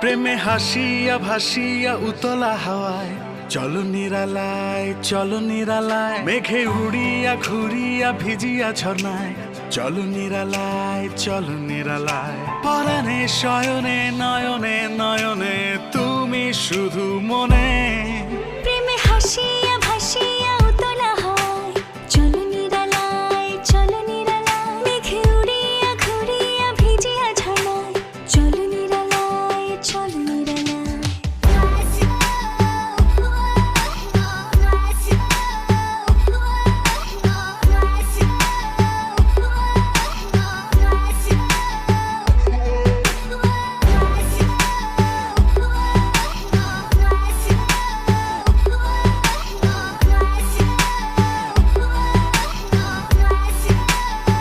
প্রেমে হাসিয়া ভাসিয়া উতলা হাওয়ায়, চলো নিরালায় চলো নিরালায়, মেঘে উড়িয়া ঘুরিয়া ভিজিয়া ঝর্ণায় চলো নিরালায় চলো নিরালায়। পরাণে, শয়নে, নয়নে নয়নে, তুমি শুধু মনে।